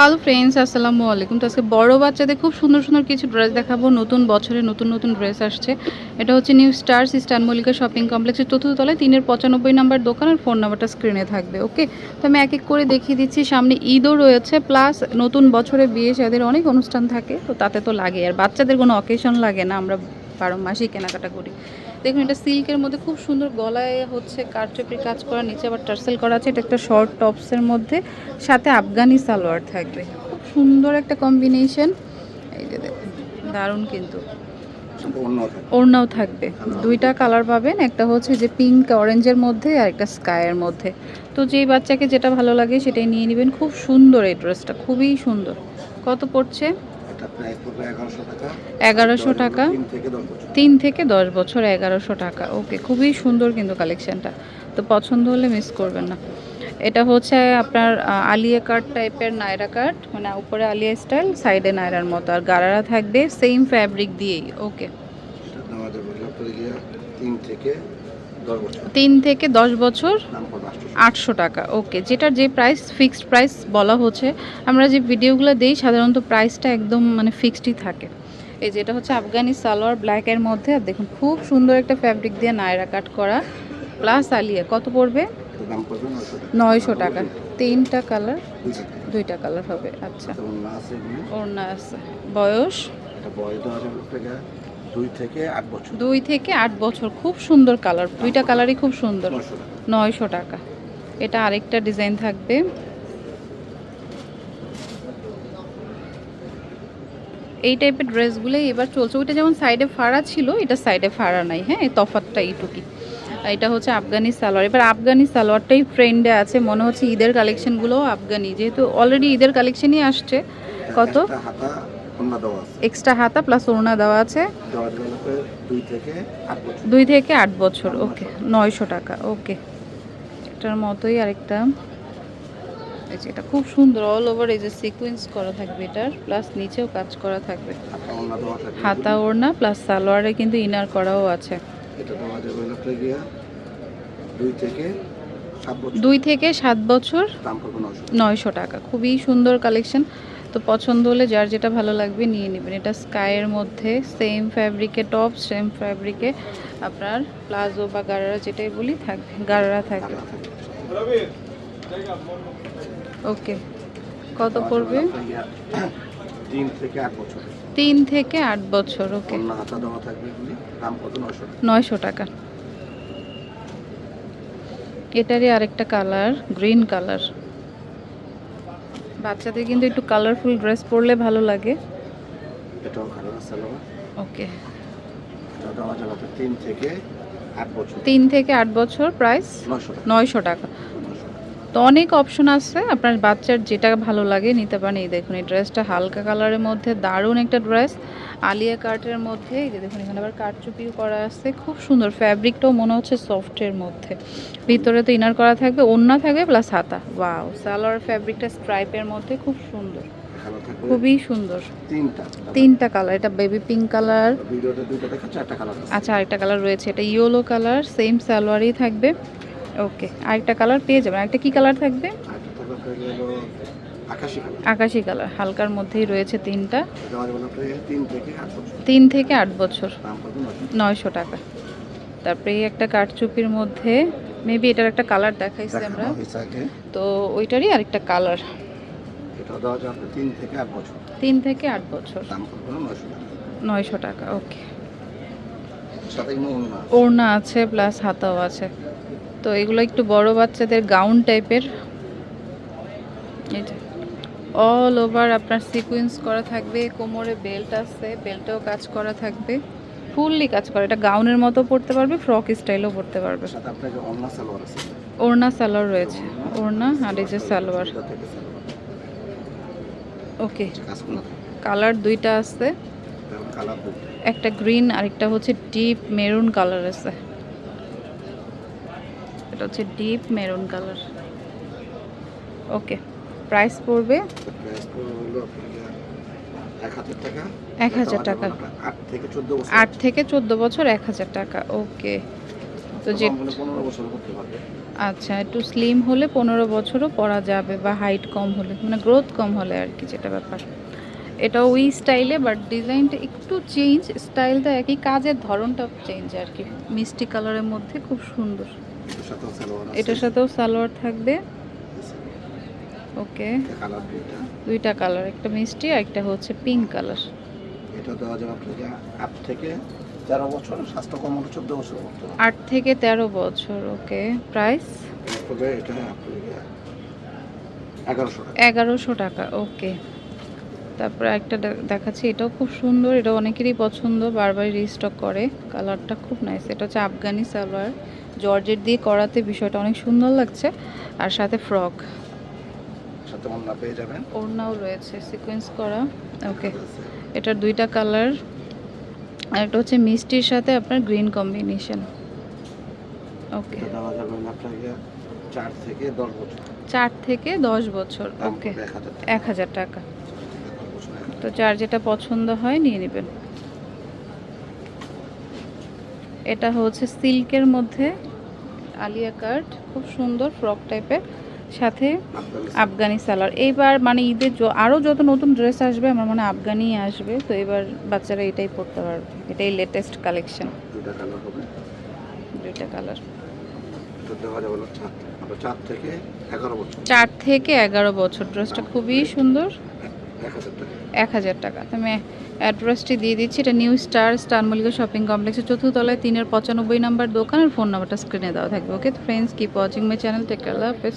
Hello friends আসসালামু আলাইকুম। তো আজকে বড় বাচ্চাদের খুব সুন্দর সুন্দর কিছু ড্রেস দেখাবো। নতুন বছরে নতুন নতুন ড্রেস আসছে। এটা হচ্ছে new stars eastern Mallika shopping কমপ্লেক্সের চতুর্থ তলায়, তিনের পঁচানব্বই নাম্বার দোকান আর ফোন নাম্বারটা স্ক্রিনে থাকবে ওকে তো আমি এক এক করে দেখিয়ে দিচ্ছি। সামনে ঈদও রয়েছে প্লাস নতুন বছরে বিয়ে সাদের অনেক অনুষ্ঠান থাকে, তো তাতে তো লাগে। আর বাচ্চাদের কোনো অকেশন লাগে না, আমরা বারো মাসেই কেনাকাটা করি। দেখুন এটা সিল্কের মধ্যে খুব সুন্দর গলায় হচ্ছে কারচুপির কাজ করা নিচে আবার টার্সেল করা আছে। এটা একটা শর্ট টপসের মধ্যে সাথে আফগানি সালোয়ার থাকবে। খুব সুন্দর একটা কম্বিনেশন। এই যে দেখুন দারুণ কিন্তু। ওড়নাও থাকবে। দুইটা কালার পাবেন একটা হচ্ছে যে পিঙ্ক অরেঞ্জের মধ্যে আর একটা স্কায়ের মধ্যে। তো যেই বাচ্চাকে যেটা ভালো লাগে সেটাই নিয়ে নেবেন। খুব সুন্দর এই ড্রেসটা খুবই সুন্দর। কত পড়ছে? এগারোশো টাকা। তিন থেকে দশ বছর। এগারোশো টাকা। ওকে খুবই সুন্দর কিন্তু কালেকশনটা। তো পছন্দ হলে মিস করবেন না। এটা হচ্ছে আপনার আলিয়া কাট টাইপের নায়রা কাট। মানে উপরে আলিয়া স্টাইল সাইডে নায়রার মতো। আর গারারা থাকবে সেম ফ্যাব্রিক দিয়েই। ওকে। তিন থেকে তিন থেকে দশ বছর আটশো টাকা। ওকে যেটার যে প্রাইস ফিক্সড প্রাইস বলা হচ্ছে আমরা যে ভিডিওগুলো দিই সাধারণত প্রাইসটা একদম মানে ফিক্সডই থাকে। এই যেটা হচ্ছে আফগানি সালোয়ার ব্ল্যাকের মধ্যে আর দেখুন খুব সুন্দর একটা ফ্যাব্রিক দিয়ে নায়রা কাট করা। প্লাস আলিয়া কত পড়বে? নয়শো টাকা। তিনটা কালার দুইটা। কালার হবে আচ্ছা। ওড়না আছে বয়স? দুই থেকে আট বছর। দুই থেকে আট বছর খুব সুন্দর কালার দুইটা কালারই খুব সুন্দর। নয়শো টাকা। এটা আরেকটা ডিজাইন থাকবে। এই টাইপের ড্রেসগুলোই এবার চলছে। ওইটা যেমন সাইডে ফাড়া ছিল এটা সাইডে ফাড়া নাই হ্যাঁ? এই তফাতটা এইটুকি এটা হচ্ছে আফগানি সালোয়ার। এবার আফগানি সালোয়ারটাই ট্রেন্ডে আছে। মনে হচ্ছে ঈদের কালেকশনগুলোও আফগানি। যেহেতু অলরেডি ঈদের কালেকশনই আসছে। কত? দেওয়া আছে। এক্সট্রা হাতা প্লাস ওড়না দেওয়া আছে। দুই থেকে আট বছর। দুই থেকে আট বছর ওকে নয়শো টাকা ওকে। এটার মতোই আরেকটা। এই যে এটা খুব সুন্দর অল ওভার এই যে সিকোয়েন্স করা থাকবে এটার প্লাস নিচেও কাজ করা থাকবে। হাতা ওড়না প্লাস সালোয়ারে কিন্তু ইনার করাও আছে। এটা দেওয়া যাবে দুই থেকে সাত বছর। দুই থেকে সাত বছর দাম পড়বে নয়শো। নয়শো টাকা খুবই সুন্দর কালেকশন তো পছন্দ হলে যার যেটা ভালো লাগবে নিয়ে নেবেন। এটা স্কাইয়ের মধ্যে সেম ফ্যাব্রিকে টপ সেম ফ্যাব্রিকে আপনার প্লাজো বা গারারা যেটাই বলি থাকবে গারারা থাকবে। ওকে কত পড়বে? তিন থেকে আট বছর। তিন থেকে আট বছর ওকে নয়শো টাকা। এটারই আরেকটা কালার গ্রিন কালার বাচ্চাদের কিন্তু একটু কালারফুল ড্রেস পরলে ভালো লাগে। ওকে। তিন থেকে আট বছর। প্রাইস নয়শো টাকা নয়শো টাকা নয়শো টাকা তো অনেক অপশন আছে। আপনার বাচ্চার যেটা ভালো লাগে নিতে পারেন। এই দেখুন এই ড্রেসটা হালকা কালারের মধ্যে দারুণ একটা ড্রেস আলিয়া কার্টের মধ্যে এই যে দেখুন এখানে আবার কারচুপিও করা আছে। খুব সুন্দর ফ্যাব্রিকটাও মনে হচ্ছে সফটের মধ্যে। ভিতরে তো ইনার করা থাকবে ওড়না থাকবে প্লাস হাতা। ওয়াও সালোয়ার ফ্যাব্রিকটা স্ট্রাইপের মধ্যে খুব সুন্দর। খুবই সুন্দর। তিনটা। তিনটা কালার এটা বেবি পিঙ্ক কালার আচ্ছা আরেকটা কালার রয়েছে এটা ইয়েলো কালার সেম সালোয়ারই থাকবে। ওকে আরেকটা কালার পেয়ে যাবেন। আরেকটা কি কালার থাকবে? আকাশি কালার হালকার মধ্যেই রয়েছে তিনটা। তিন থেকে আট বছর। নয়শো টাকা। তারপরে এই একটা কাঠচুপির মধ্যে মেবি এটার একটা কালার দেখাইছি আমরা। তো ওইটারই আরেকটা কালার তিন থেকে আট বছর। নয়শো টাকা। ওকে। ওড়না আছে? প্লাস হাতাও আছে। তো এগুলো একটু বড় বাচ্চাদের গাউন টাইপের অল ওভার আপনার সিকুয়েন্স করা থাকবে কোমরে বেল্ট আছে বেল্টেও কাজ করা থাকবে ফুললি কাজ করা। এটা গাউনের মতো পড়তে পারবে ফ্রক স্টাইলও পড়তে পারবে। ওড়না সালোয়ার রয়েছে। ওড়না আর এই যে সালোয়ার। ওকে। কালার দুইটা আছে। একটা গ্রিন আরেকটা হচ্ছে ডিপ মেরুন কালার আছে। এটা হচ্ছে deep maroon colour okay price পড়বে? এক হাজার টাকা। আট থেকে চোদ্দ বছর। এক হাজার টাকা। ওকে তো যে পারবে। আচ্ছা একটু স্লিম হলে পনেরো বছরও পরা যাবে বা হাইট কম হলে মানে গ্রোথ কম হলে আর কি যেটা ব্যাপার। এটা ওই স্টাইলে বাট ডিজাইনটা একটু চেঞ্জ স্টাইলটা একই কাজের ধরনটা চেঞ্জ আর কি। মিষ্টি কালারের মধ্যে খুব সুন্দর। এটার সাথেও সালোয়ার থাকবে। ওকে। দুইটা। কালার একটা মিষ্টি আর একটা হচ্ছে পিঙ্ক কালার। এটা দেওয়া যাবে আপনাকে আট থেকে তেরো বছর স্বাস্থ্য কম হলে চোদ্দ বছর আট থেকে তেরো বছর ওকে। প্রাইস? এটা এগারোশো টাকা। ওকে। তারপরে একটা দেখাচ্ছি এটাও খুব সুন্দর এটা অনেকেরই পছন্দ বারবার রিস্টক করে। কালারটা খুব নাইস এটা হচ্ছে আফগানি সালোয়ার। জর্জেট দিয়ে করাতে বিষয়টা অনেক সুন্দর লাগছে। আর সাথে ফ্রক। সাথে অন্য পেয়ে যাবেন। ওড়নাও রয়েছে সিকোয়েন্স করা। ওকে এটার দুইটা কালার আর একটা হচ্ছে মিষ্টির সাথে আপনার গ্রিন কম্বিনেশন ওকে দেওয়া যাবে আপনাকে চার থেকে দশ বছর। চার থেকে দশ বছর। ওকে এক হাজার টাকা। তো যার যেটা পছন্দ হয় নিয়ে নেবেন। এটা হচ্ছে সিল্কের মধ্যে আলিয়া কাট খুব সুন্দর ফ্রক টাইপের সাথে আফগানি সালার এইবার মানে ঈদের আরও যত নতুন ড্রেস আসবে আমার মনে আফগানি আসবে। তো এবার বাচ্চারা এটাই পরতে পারবে। এটাই লেটেস্ট কালেকশন দুইটা কালার চার থেকে এগারো বছর। ড্রেসটা খুবই সুন্দর। এক হাজার টাকা। তো আমি অ্যাড্রেসটি দিয়ে দিচ্ছি। এটা new star star Mallika shopping কমপ্লেক্সের চতুর্থলায় তিনের পঁচানব্বই নাম্বার দোকান। আর ফোন নাম্বারটা স্ক্রিনে দেওয়া থাকবে okay friends keep watching my channel take হাফেজ।